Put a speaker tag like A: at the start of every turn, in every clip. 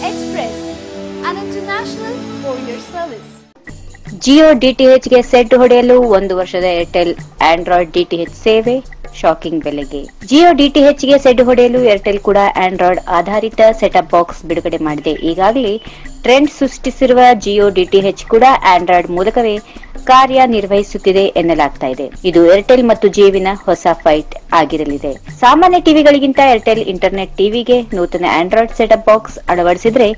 A: Express, an international courier service.
B: Jio ಡಿಟಿಎಚ್ಗೆ ಸೆಡ್ ಹೊಡೆಯಲು ಒಂದು ವರ್ಷದ ಏರ್ಟೆಲ್ ಆಂಡ್ರಾಯ್ಡ್ ಡಿಟಿಎಚ್ ಸೇವೆ ಶಾಕಿಂಗ್ ಬೆಲೆಗೆ ಜಿಯೋ ಡಿಟಿಎಚ್ಗೆ ಸೆಡ್ ಹೊಡೆಯಲು ಏರ್ಟೆಲ್ ಕೂಡ ಆಂಡ್ರಾಯ್ಡ್ ಆಧಾರಿತ ಸೆಟಪ್ ಬಾಕ್ಸ್ ಬಿಡುಗಡೆ ಮಾಡಿದೆ ಈಗಾಗಲೇ ಟ್ರೆಂಡ್ ಸೃಷ್ಟಿಸಿರುವ ಜಿಯೋ ಡಿಟಿಎಚ್ ಕೂಡ ಆಂಡ್ರಾಯ್ಡ್ ಮೂಲಕವೇ ಕಾರ್ಯನಿರ್ವಹಿಸುತ್ತಿದೆ ಎನ್ನಲಾಗ್ತಾ ಇದೆ. ಇದು ಏರ್ಟೆಲ್ ಮತ್ತು ಜಿಯೋವಿನ ಹೊಸ ಫೈಟ್ ಆಗಿರಲಿದೆ. ಸಾಮಾನ್ಯ ಟಿವಿಗಳಿಗಿಂತ ಏರ್ಟೆಲ್ ಇಂಟರ್ನೆಟ್ ಟಿವಿಗೆ ನೂತನ ಆಂಡ್ರಾಯ್ಡ್ ಸೆಟಪ್ ಬಾಕ್ಸ್ ಅಳವಡಿಸಿದ್ರೆ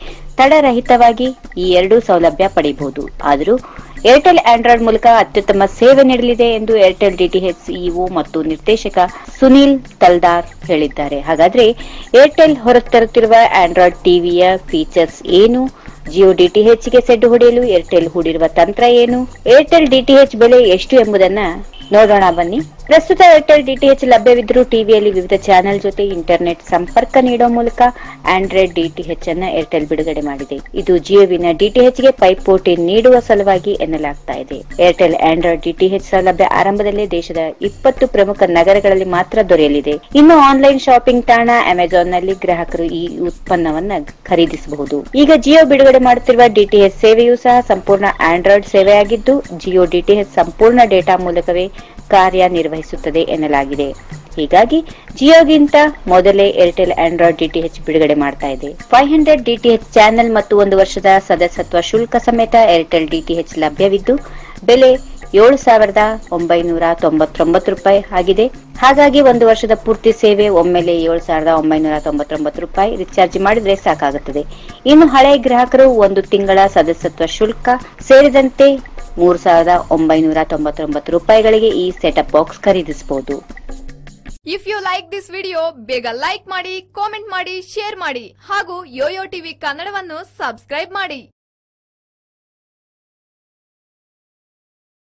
B: ತಡರಹಿತವಾಗಿ ಈ ಎರಡೂ ಸೌಲಭ್ಯ ಪಡೆಯಬಹುದು ಆದರೂ ಏರ್ಟೆಲ್ ಆಂಡ್ರಾಯ್ಡ್ ಮೂಲಕ ಅತ್ಯುತ್ತಮ ಸೇವೆ ನೀಡಲಿದೆ ಎಂದು ಏರ್ಟೆಲ್ ಡಿಟಿಎಚ್ ಸಿಇಒ ಮತ್ತು ನಿರ್ದೇಶಕ ಸುನೀಲ್ ತಲ್ದಾರ್ ಹೇಳಿದ್ದಾರೆ. ಹಾಗಾದ್ರೆ ಏರ್ಟೆಲ್ ಹೊರತರುತ್ತಿರುವ ಆಂಡ್ರಾಯ್ಡ್ ಟಿವಿಯ ಫೀಚರ್ಸ್ ಏನು? ಜಿಯೋ ಡಿಟಿಎಚ್ಗೆ ಸೆಡ್ ಹೊಡೆಯಲು ಏರ್ಟೆಲ್ ಹೂಡಿರುವ ತಂತ್ರ ಏನು? ಏರ್ಟೆಲ್ ಡಿಟಿಎಚ್ ಬೆಲೆ ಎಷ್ಟು ಎಂಬುದನ್ನ ನೋಡೋಣ ಬನ್ನಿ. ಪ್ರಸ್ತುತ ಏರ್ಟೆಲ್ ಡಿಟಿಎಚ್ ಲಭ್ಯವಿದ್ದರೂ ಟಿವಿಯಲ್ಲಿ ವಿವಿಧ ಚಾನೆಲ್ ಜೊತೆ ಇಂಟರ್ನೆಟ್ ಸಂಪರ್ಕ ನೀಡುವ ಮೂಲಕ ಆಂಡ್ರಾಯ್ಡ್ ಡಿಟಿಎಚ್ ಅನ್ನ ಏರ್ಟೆಲ್ ಬಿಡುಗಡೆ ಮಾಡಿದೆ. ಇದು ಜಿಯೋವಿನ ಡಿಟಿಎಚ್ಗೆ ಪೈಪೋಟಿ ನೀಡುವ ಸಲುವಾಗಿ ಎನ್ನಲಾಗ್ತಾ ಇದೆ. ಏರ್ಟೆಲ್ ಆಂಡ್ರಾಯ್ಡ್ ಡಿಟಿಎಚ್ ಸೌಲಭ್ಯ ಆರಂಭದಲ್ಲಿ ದೇಶದ ಇಪ್ಪತ್ತು ಪ್ರಮುಖ ನಗರಗಳಲ್ಲಿ ಮಾತ್ರ ದೊರೆಯಲಿದೆ. ಇನ್ನು ಆನ್ಲೈನ್ ಶಾಪಿಂಗ್ ತಾಣ ಅಮೆಜಾನ್ನಲ್ಲಿ ಗ್ರಾಹಕರು ಈ ಉತ್ಪನ್ನವನ್ನ ಖರೀದಿಸಬಹುದು. ಈಗ ಜಿಯೋ ಬಿಡುಗಡೆ ಮಾಡುತ್ತಿರುವ ಡಿಟಿಎಚ್ ಸೇವೆಯೂ ಸಹ ಸಂಪೂರ್ಣ ಆಂಡ್ರಾಯ್ಡ್ ಸೇವೆಯಾಗಿದ್ದು, ಜಿಯೋ ಡಿಟಿಎಚ್ ಸಂಪೂರ್ಣ ಡೇಟಾ ಮೂಲಕವೇ ಕಾರ್ಯನಿರ್ವಹಿಸುತ್ತದೆ. ಎನ್ನಲಾಗಿದೆ. ಹೀಗಾಗಿ, ಜಿಯೋಗಿಂತ ಮೊದಲೇ ಏರ್ಟೆಲ್ ಆಂಡ್ರಾಯ್ಡ್ ಡಿಟಿಎಚ್ ಬಿಡುಗಡೆ ಮಾಡ್ತಾ ಇದೆ. ಫೈವ್ ಹಂಡ್ರೆಡ್ ಡಿಟಿಎಚ್ ಚಾನೆಲ್ ಮತ್ತು ಒಂದು ವರ್ಷದ ಸದಸ್ಯತ್ವ ಶುಲ್ಕ ಸಮೇತ ಏರ್ಟೆಲ್ ಡಿಟಿಎಚ್ ಲಭ್ಯವಿದ್ದು, ಬೆಲೆ ಏಳು ಸಾವಿರದ ಒಂಬೈನೂರ ತೊಂಬತ್ತೊಂಬತ್ತು ರೂಪಾಯಿ ಆಗಿದೆ. ಹಾಗಾಗಿ, ಒಂದು ವರ್ಷದ ಪೂರ್ತಿ ಸೇವೆ ಒಮ್ಮೆಲೆ ಏಳು ಸಾವಿರದ ಒಂಬೈನೂರ ತೊಂಬತ್ತೊಂಬತ್ತು ರೂಪಾಯಿ ರಿಚಾರ್ಜ್ ಮಾಡಿದ್ರೆ ಸಾಕಾಗುತ್ತದೆ. ಇನ್ನು ಹಳೆಯ ಗ್ರಾಹಕರು ಒಂದು ತಿಂಗಳ ಸದಸ್ಯತ್ವ ಶುಲ್ಕ ಸೇರಿದಂತೆ ಮೂರು ಸಾವಿರದ ಒಂಬೈನೂರ ತೊಂಬತ್ತೊಂಬತ್ತು ರೂಪಾಯಿಗಳಿಗೆ ಈ ಸೆಟಪ್ ಬಾಕ್ಸ್ ಖರೀದಿಸಬಹುದು.
A: If you like this video ಬೇಗ ಲೈಕ್ ಮಾಡಿ ಕಾಮೆಂಟ್ ಮಾಡಿ ಶೇರ್ ಮಾಡಿ ಹಾಗೂ ಯೋಯೋ ಟಿವಿ ಕನ್ನಡವನ್ನು ಸಬ್ಸ್ಕ್ರೈಬ್ ಮಾಡಿ.